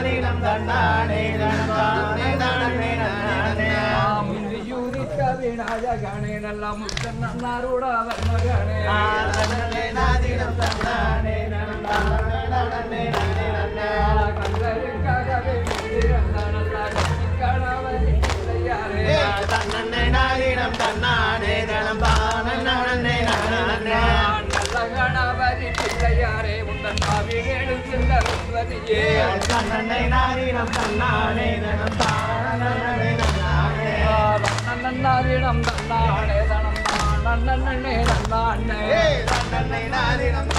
நாதினம் தன்னானே தனம் தானே தானே நானே முந்தியூரிக்க விநாயகனே நல்ல முத்தன் நன்னாரோட மகனே. தன்னே நாதினம் கணவரி பிள்ளையாரே உந்தன் நாவி எழுந்த உண்மதியே தன்னே நாதினம் தன்னானே தனம் தானே நன்னாரிடம் தன்னானே தனம் நன்னே நன்னானே தன்னே நாதினம்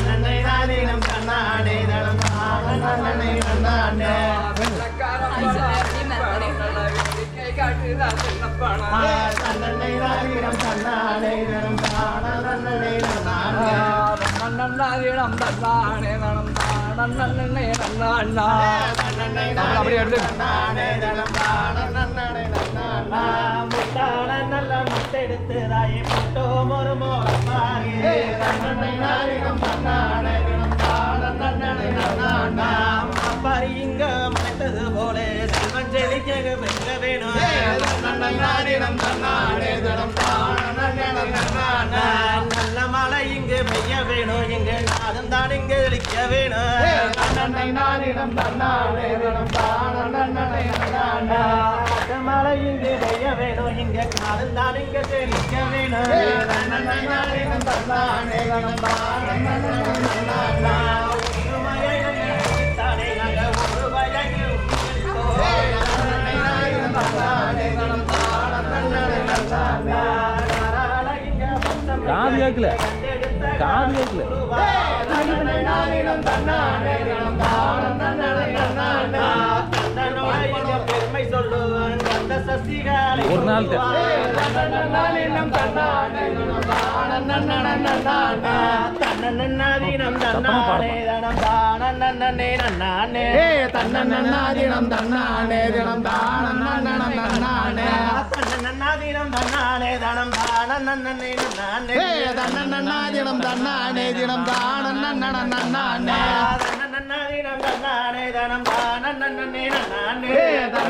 தன்னே நாதினம் தன்னானே தனம் தானே நானே தன்னே நாதினம் தன்னானே தனம் தானே நானே நன்னாரிடம் தன்னானே நனம் நன்னே நன்னா அப்படி எடுத்து. முட்டாள எடுத்து முட்டெடுத்து ராயை முட்டோம் ஒரு மோளமாகி தன்னை நாரிடம் தன்னானே அப்பாரி இங்க மறைத்தது போல செல்வன் செழிக்க பெற்ற வேணும் தன்னை நாரிடம் தன்னானே தனம் நல்ல மழை இங்கு பெய்ய வேணும் இங்கு நாதம் தான் இங்கு அளிக்க வேணும் தன்னை நாரிடம் தனம் இங்கு காதல் தான் இங்க தெளிக்க வேணும் காது கேட்கல. காது கேட்கல. ஒரு நாள் தன்னன்னாதீனம் தன்னானே தினம் தானே நன்னானே தன்னன்னாதினம் தன்னானே தினம் தானே நன்னானே தன்னன்னாதீனம் தன்னானே தனம் தானே நன்னானே ஏ தன்னன்னாதினம் தன்னானே தினம் தானன்னனம் நன்னானே தன்னன்னாதீனம் தன்னானே தனம் தானே நன்னானே ஏ தன்னன்னாதினம் தன்னானே